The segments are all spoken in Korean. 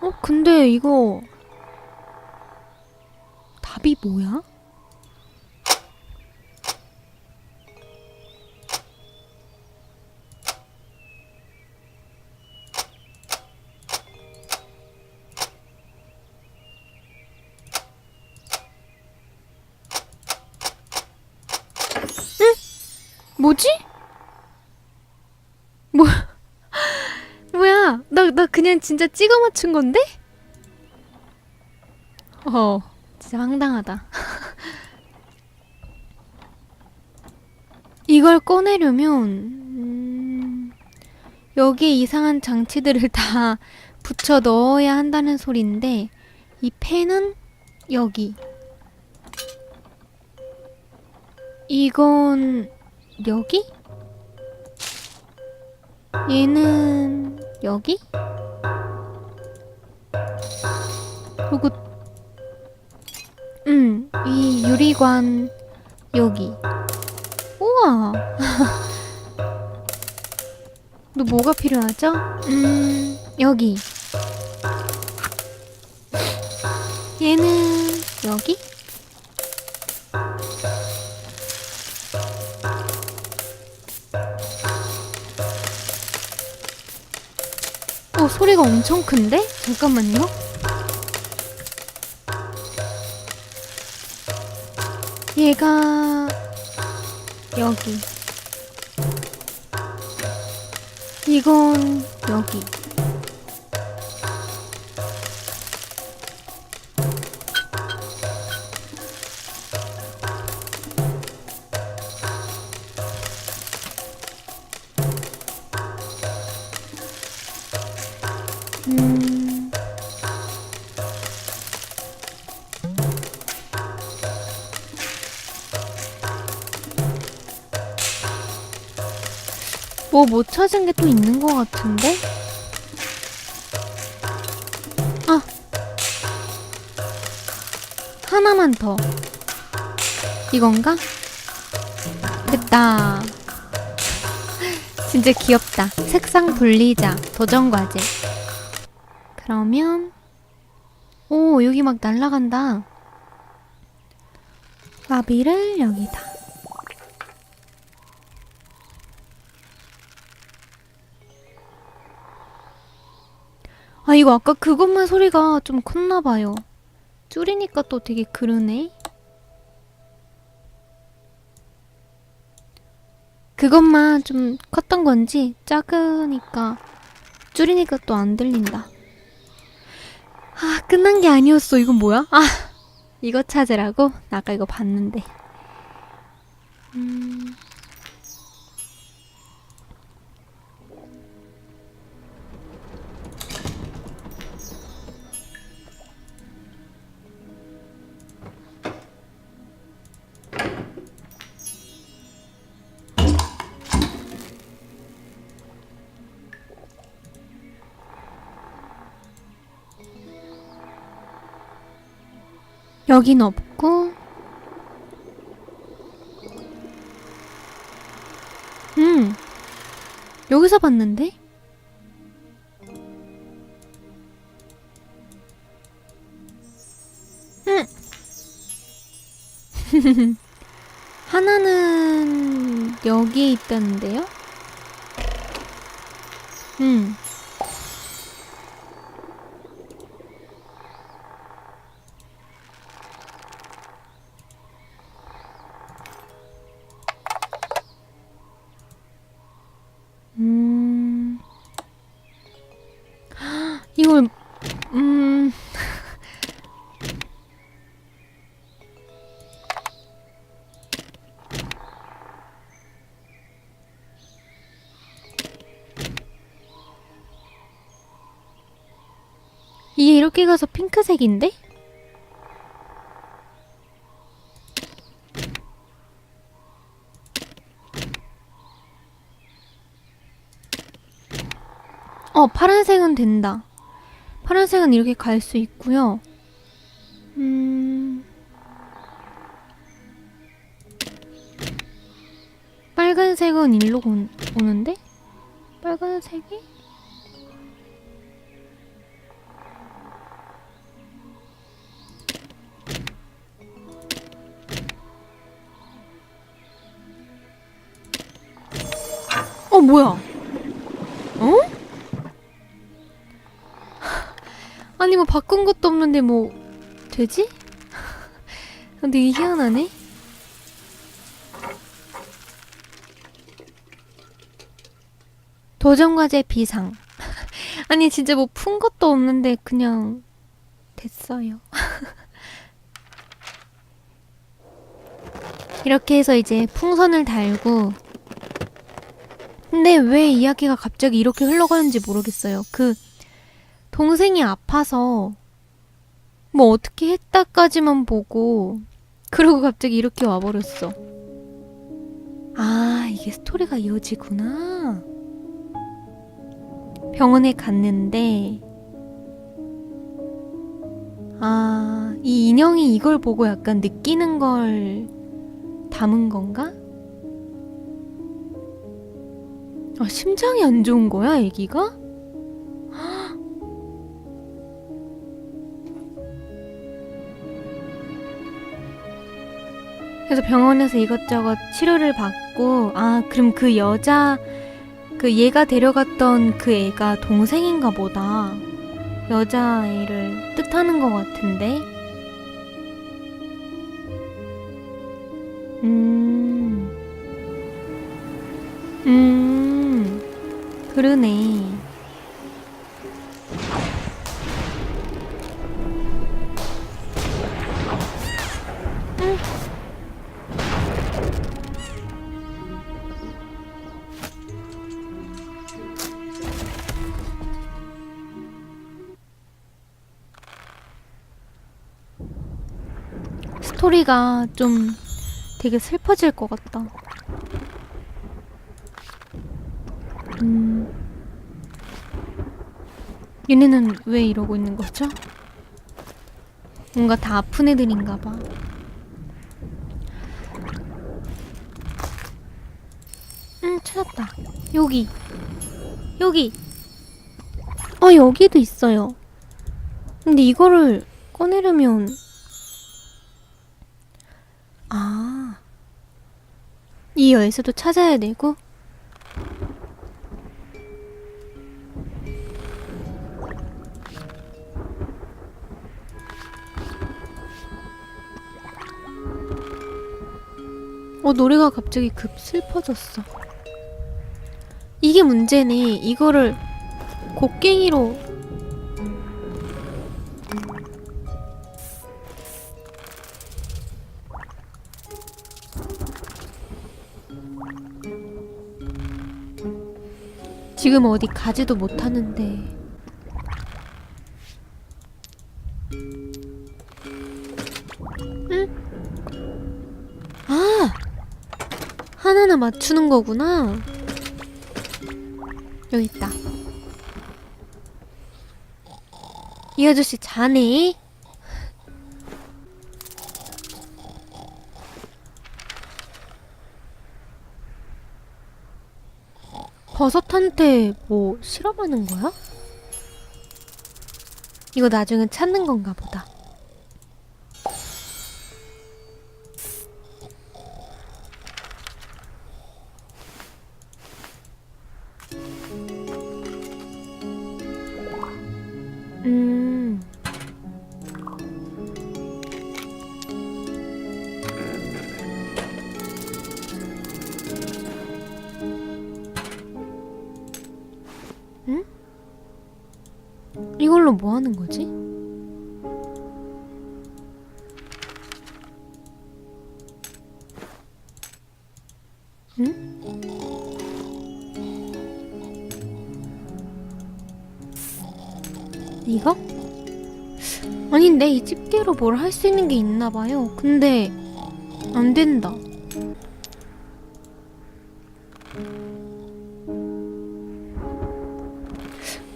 어, 근데 이거 답이 뭐야? 그냥 진짜 찍어 맞춘 건데? 어, 진짜 황당하다. 이걸 꺼내려면 음, 여기에 이상한 장치들을 다 붙여 넣어야 한다는 소리인데 이 펜은 여기. 이건 여기? 얘는 여기? 그리고 음, 이 유리관 여기. 우와. 또 뭐가 필요하죠? 음, 여기. 얘는 여기? 어, 소리가 엄청 큰데? 잠깐만요. 얘가 여기. 이건 여기. 뭐 못 찾은 게 또 있는 것 같은데? 아! 하나만 더. 이건가? 됐다. 진짜 귀엽다. 색상 분리자, 도전 과제. 그러면, 오, 여기 막 날라간다. 나비를 여기다. 이거 아까 그것만 소리가 좀 컸나봐요. 줄이니까 또 되게 그러네. 그것만 좀 컸던 건지 작으니까 줄이니까 또 안 들린다. 아, 끝난 게 아니었어. 이건 뭐야? 아, 이거 찾으라고? 나 아까 이거 봤는데. 음. 여긴 없고 음 여기서 봤는데? 음. 하나는 여기에 있다는데요? 음 음. 이렇게 가서 핑크색인데? 어, 파란색은 된다. 파란색은 이렇게 갈 수 있고요. 음. 빨간색은 일로 오, 오는데? 빨간색이? 뭐야? 어? 아니 뭐 바꾼 것도 없는데 뭐 되지? 근데 이게 희한하네. 도전 과제 비상. 아니 진짜 뭐 푼 것도 없는데 그냥 됐어요. 이렇게 해서 이제 풍선을 달고 근데 왜 이야기가 갑자기 이렇게 흘러가는지 모르겠어요. 그 동생이 아파서 뭐 어떻게 했다까지만 보고 그러고 갑자기 이렇게 와버렸어. 아 이게 스토리가 이어지구나. 병원에 갔는데 아, 이 인형이 이걸 보고 약간 느끼는 걸 담은 건가? 아, 심장이 안 좋은 거야, 애기가? 그래서 병원에서 이것저것 치료를 받고, 아, 그럼 그 여자, 그 얘가 데려갔던 그 애가 동생인가 보다. 여자애를 뜻하는 것 같은데. 음. 음. 그러네. 음. 스토리가 좀 되게 슬퍼질 것 같다. 얘네는 왜 이러고 있는 거죠? 뭔가 다 아픈 애들인가 봐. 응, 찾았다. 여기. 여기. 어, 여기도 있어요. 근데 이거를 꺼내려면 아. 이 열쇠도 찾아야 되고? 어, 노래가 갑자기 급 슬퍼졌어. 이게 문제네. 이거를 곡괭이로 지금 어디 가지도 못하는데. 맞추는 거구나. 여기 있다. 이 아저씨 자네? 버섯한테 뭐 실험하는 거야? 이거 나중에 찾는 건가 보다. 응? 이거? 아닌데 이 집게로 뭘 할 수 있는 게 있나 봐요. 근데 안 된다.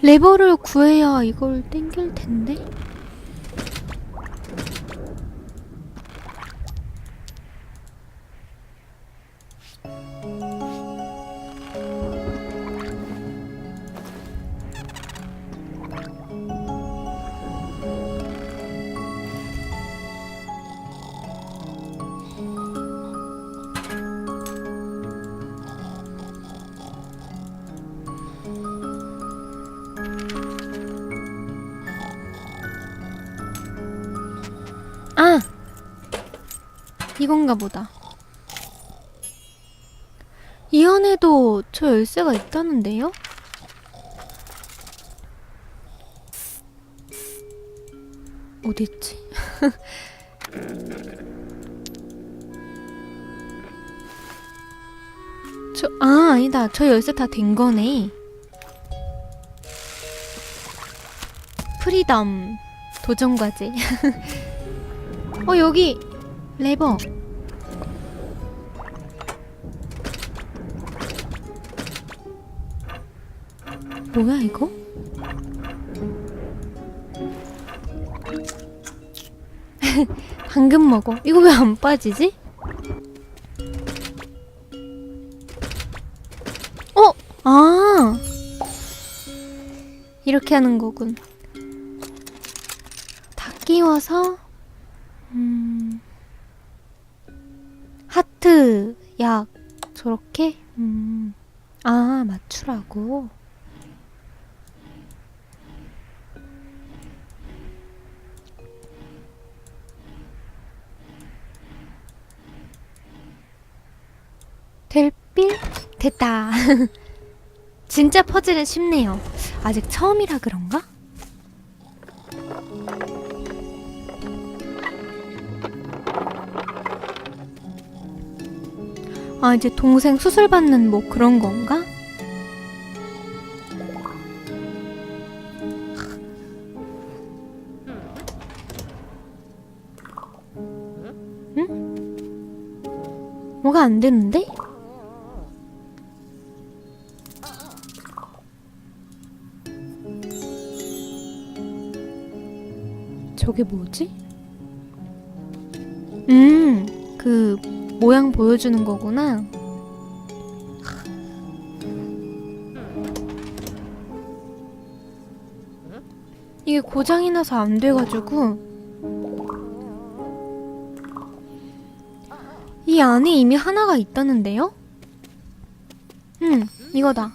레버를 구해야 이걸 땡길 텐데. 이건가 보다. 이 안에도 저 열쇠가 있다는데요? 어딨지? 저, 아, 아니다. 저 열쇠 다 된 거네. 프리덤. 도전과제. 어, 여기. 레버. 뭐야, 이거? 당근 먹어. 이거 왜 안 빠지지? 어? 아. 이렇게 하는 거군. 다 끼워서, 음. 하트, 약, 저렇게? 음. 아, 맞추라고. 될빌? 됐다. 진짜 퍼즐은 쉽네요. 아직 처음이라 그런가? 아, 이제 동생 수술 받는 뭐 그런 건가? 응? 뭐가 안 되는데? 저게 뭐지? 음, 그 모양 보여주는 거구나. 이게 고장이 나서 안 돼가지고 이 안에 이미 하나가 있다는데요? 음, 이거다.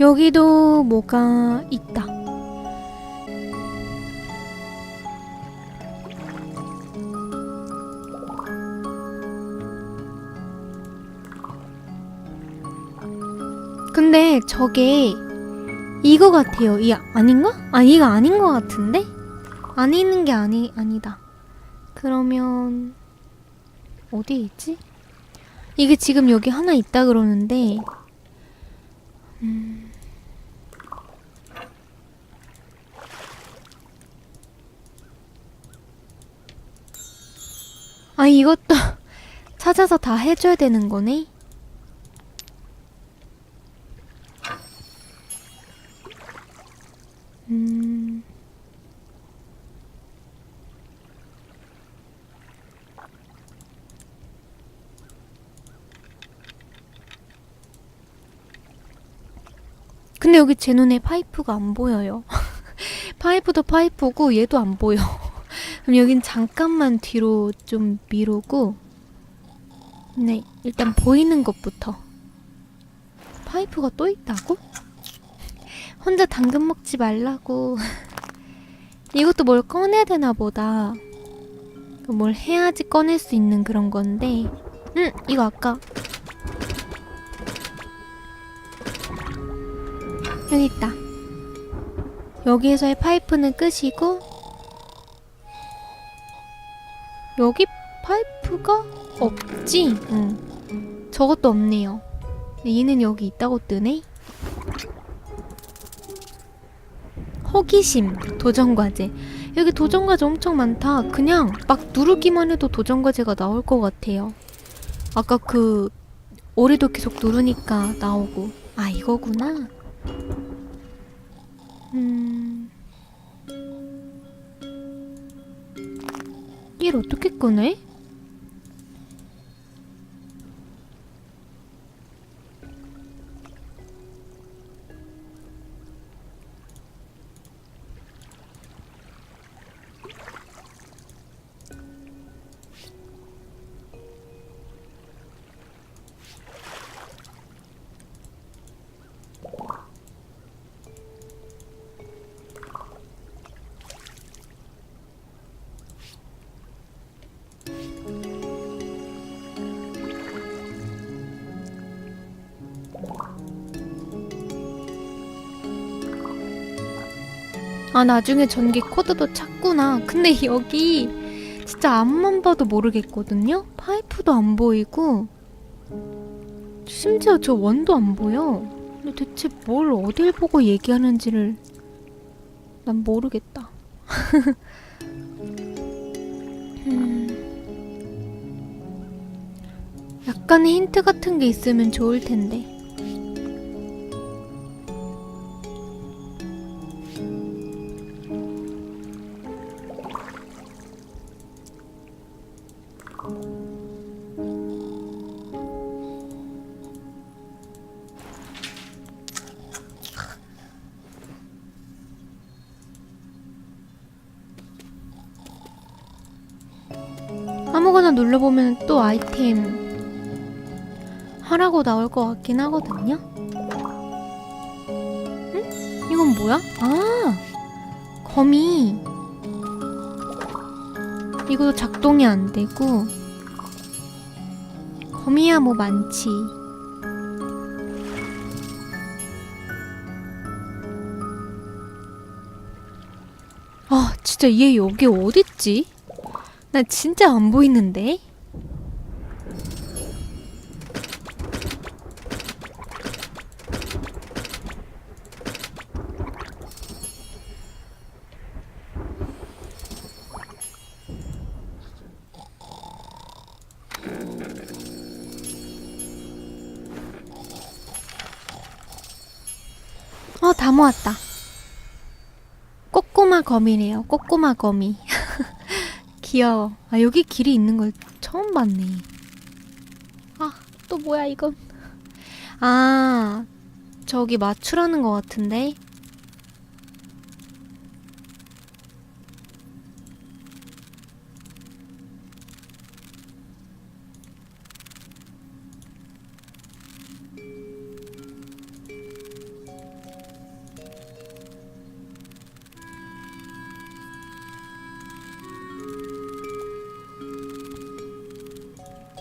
여기도 뭐가 있 근데 저게 이거 같아요. 이 아닌가? 아 이거 아닌 것 같은데? 있는 게 아니 아니다. 그러면 어디에 있지? 이게 지금 여기 하나 있다 그러는데 음. 아 이것도 찾아서 다 해줘야 되는 거네. 음. 근데 여기 제 눈에 파이프가 안 보여요. 파이프도 파이프고 얘도 안 보여. 그럼 여긴 잠깐만 뒤로 좀 미루고 네, 일단 보이는 것부터. 파이프가 또 있다고? 혼자 당근 먹지 말라고. 이것도 뭘 꺼내야 되나 보다. 뭘 해야지 꺼낼 수 있는 그런 건데. 응, 이거 아까. 여기 있다. 여기에서의 파이프는 끝이고, 여기 파이프가 없지? 응. 저것도 없네요. 얘는 여기 있다고 뜨네? 호기심 도전과제. 여기 도전과제 엄청 많다. 그냥 막 누르기만 해도 도전과제가 나올 것 같아요. 아까 그 오리도 계속 누르니까 나오고. 아 이거구나. 음... 얘를 어떻게 꺼내? 아 나중에 전기 코드도 찾구나. 근데 여기 진짜 앞만 봐도 모르겠거든요. 파이프도 안 보이고 심지어 저 원도 안 보여. 근데 대체 뭘 어딜 보고 얘기하는지를 난 모르겠다. 음. 약간의 힌트 같은 게 있으면 좋을 텐데. 또 아이템 하라고 나올 것 같긴 하거든요. 응? 이건 뭐야? 아, 거미. 이거 작동이 안 되고 거미야 뭐 많지. 아, 진짜 얘 여기 어딨지? 나 진짜 안 보이는데? 어, 다 모았다. 꼬꼬마 거미래요. 꼬꼬마 거미. 귀여워. 아, 여기 길이 있는 걸 처음 봤네. 아, 또 뭐야, 이건. 아, 저기 맞추라는 것 같은데.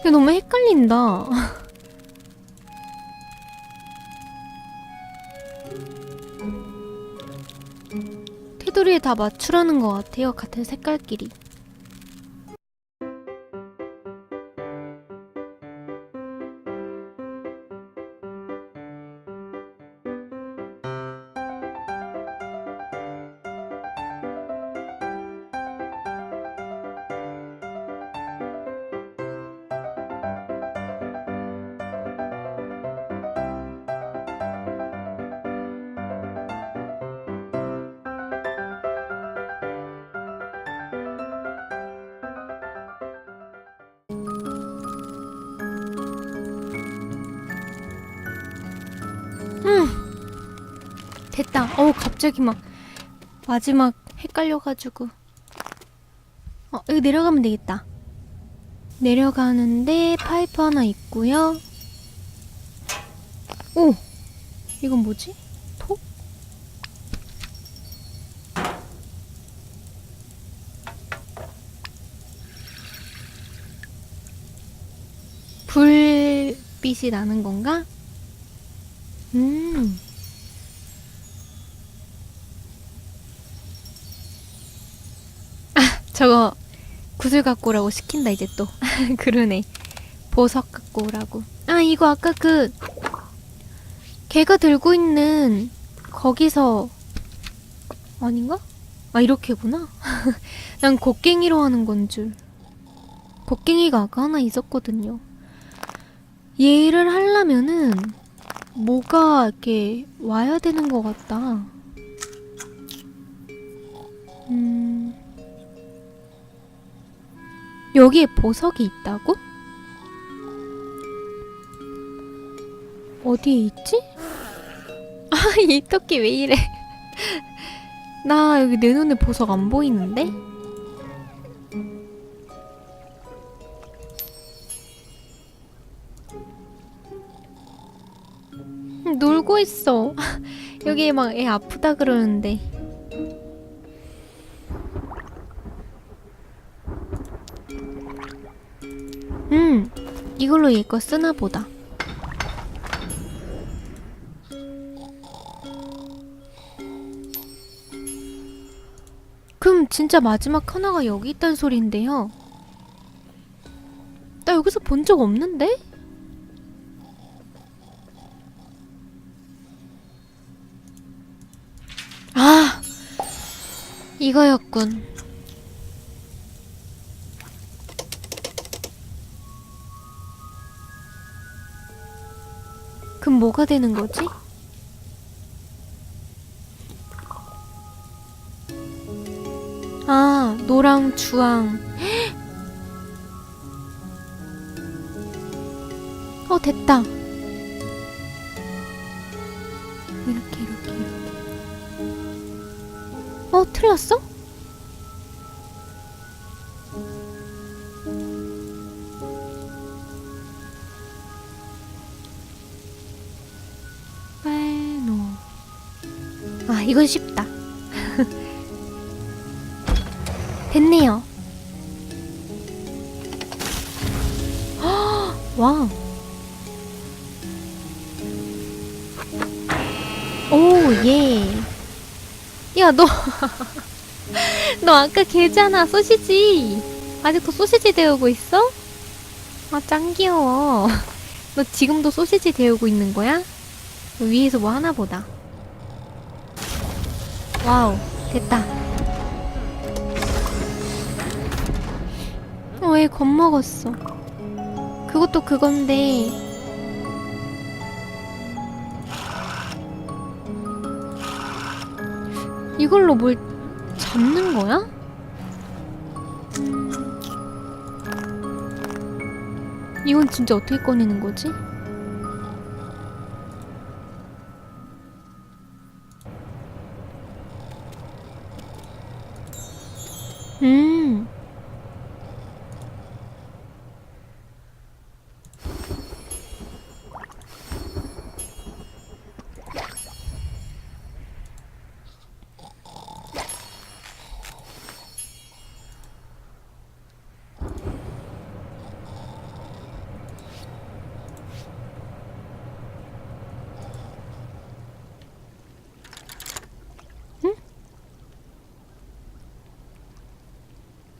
이거 너무 헷갈린다. 테두리에 다 맞추라는 것 같아요. 같은 색깔끼리. 됐다. 어우, 갑자기 막 마지막 헷갈려가지고. 어, 여기 내려가면 되겠다. 내려가는데 파이프 하나 있고요. 오! 이건 뭐지? 톡? 불빛이 나는 건가? 음. 저거 구슬 갖고 오라고 시킨다 이제 또. 그러네. 보석 갖고 오라고. 아 이거 아까 그 걔가 들고 있는 거기서 아닌가? 아 이렇게구나? 난 곡괭이로 하는 건 줄. 곡괭이가 아까 하나 있었거든요. 얘를 하려면은 뭐가 이렇게 와야 되는 것 같다. 음 여기에 보석이 있다고? 어디에 있지? 아, 이 토끼 왜 이래? 나 여기 내 눈에 보석 안 보이는데? 놀고 있어. 여기 막 애 아프다 그러는데. 이걸로 얘 거 쓰나 보다. 그럼 진짜 마지막 하나가 여기 있다는 소리인데요. 나 여기서 본 적 없는데? 아! 이거였군. 그럼 뭐가 되는 거지? 아, 노랑 주황. 어, 됐다. 이렇게, 이렇게, 이렇게. 어, 틀렸어? 이건 쉽다. 됐네요. 헉, 와. 오, 예. 야, 너. 너 아까 걔잖아, 소시지. 아직도 소시지 데우고 있어? 아, 짱 귀여워. 너 지금도 소시지 데우고 있는 거야? 위에서 뭐 하나 보다. 와우, 됐다. 어, 왜 겁먹었어? 그것도 그건데. 이걸로 뭘 잡는 거야? 이건 진짜 어떻게 꺼내는 거지? 음.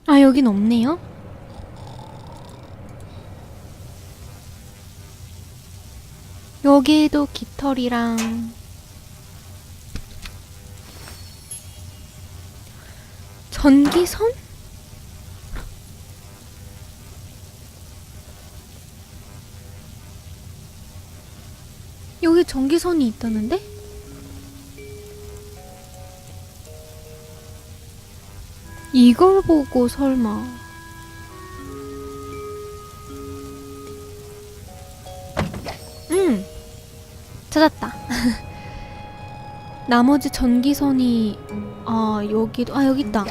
아, 여긴 없네요. 여기에도 깃털이랑 전기선? 여기 전기선이 있다는데? 이걸 보고 설마. 음 찾았다. 나머지 전기선이 아 여기도 아 여기 있다.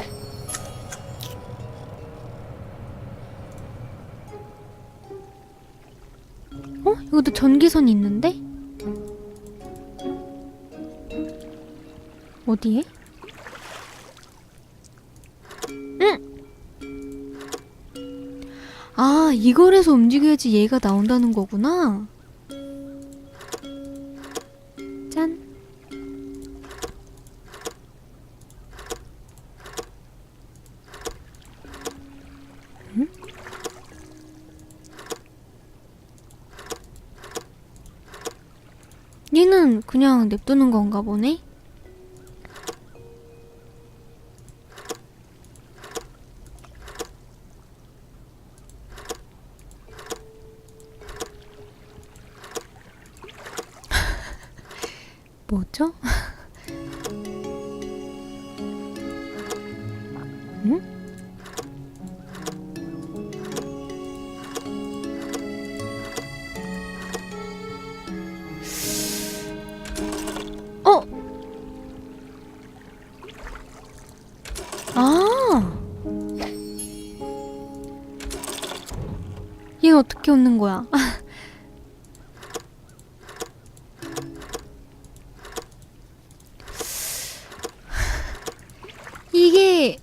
어? 이것도 전기선이 있는데? 어디에 이걸 해서 움직여야지 얘가 나온다는 거구나. 짠. 응? 얘는 그냥 냅두는 건가 보네? 얘 어떻게 웃는 거야? 이게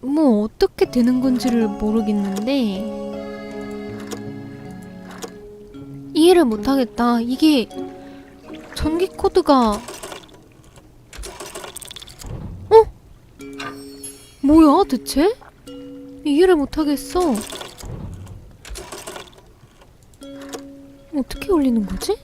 뭐 어떻게 되는 건지를 모르겠는데 이해를 못하겠다. 이게 전기 코드가 어? 뭐야, 대체? 이해를 못하겠어. 어떻게 올리는 거지?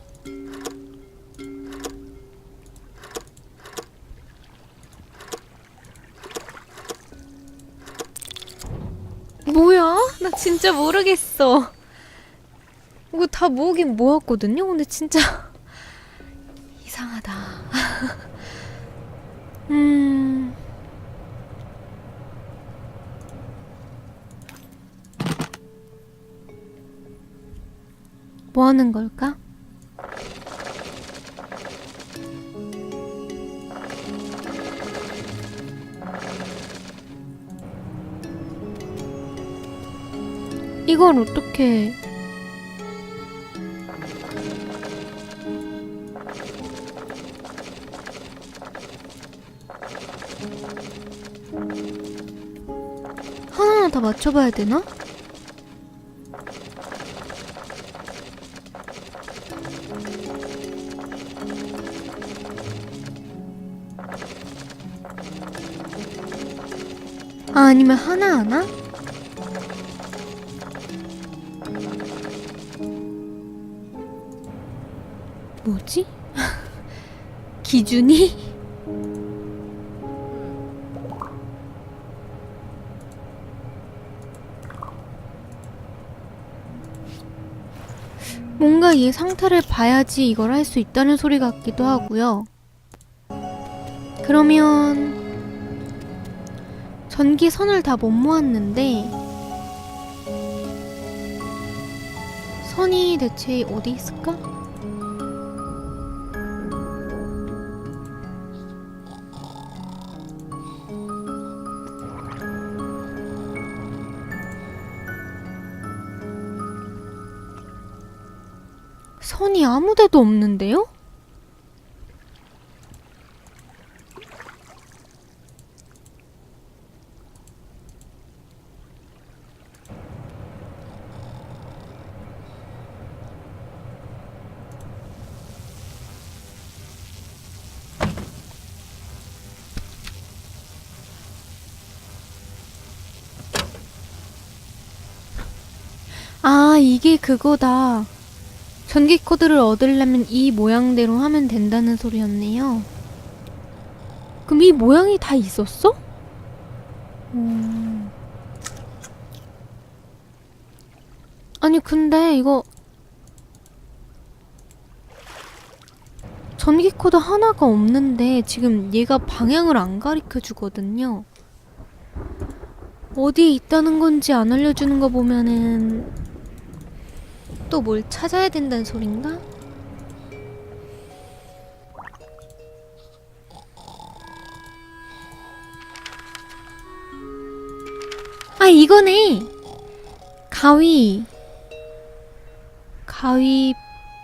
뭐야? 나 진짜 모르겠어. 이거 다 모으긴 모았거든요? 근데 진짜 이상하다. 음. 뭐 하는 걸까? 이걸 어떻게 하나하나 다 맞춰봐야 되나? 아, 아니면 하나하나? 뭐지? 기준이? 뭔가 얘 상태를 봐야지 이걸 할 수 있다는 소리 같기도 하고요. 그러면 전기 선을 다 못 모았는데 선이 대체 어디 있을까? 선이 아무 데도 없는데요? 아, 이게 그거다. 전기 코드를 얻으려면 이 모양대로 하면 된다는 소리였네요. 그럼 이 모양이 다 있었어? 음. 아니 근데 이거 전기 코드 하나가 없는데 지금 얘가 방향을 안 가르쳐 주거든요. 어디에 있다는 건지 안 알려주는 거 보면은 또 뭘 찾아야 된다는 소린가? 아 이거네. 가위. 가위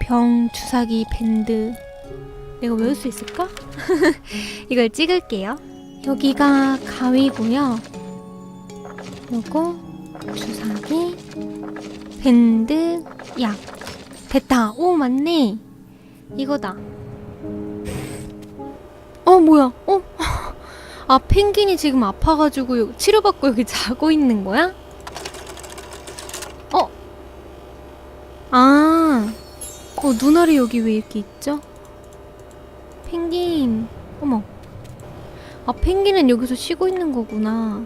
병 주사기 밴드. 내가 외울 수 있을까? 이걸 찍을게요. 여기가 가위고요. 요거 주사기 밴드 약 됐다 오 맞네 이거다 어 뭐야 어? 아 펭귄이 지금 아파가지고 치료받고 여기 자고 있는 거야? 어? 아 어, 눈알이 여기 왜 이렇게 있죠? 펭귄 어머 아 펭귄은 여기서 쉬고 있는 거구나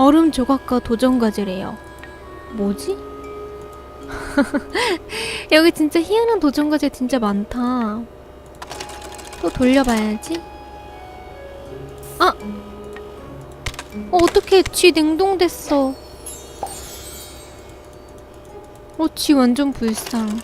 얼음 조각과 도전 과제래요. 뭐지? 여기 진짜 희한한 도전 과제 진짜 많다. 또 돌려봐야지. 아! 어, 어떡해. 쥐 냉동됐어. 어, 쥐 완전 불쌍.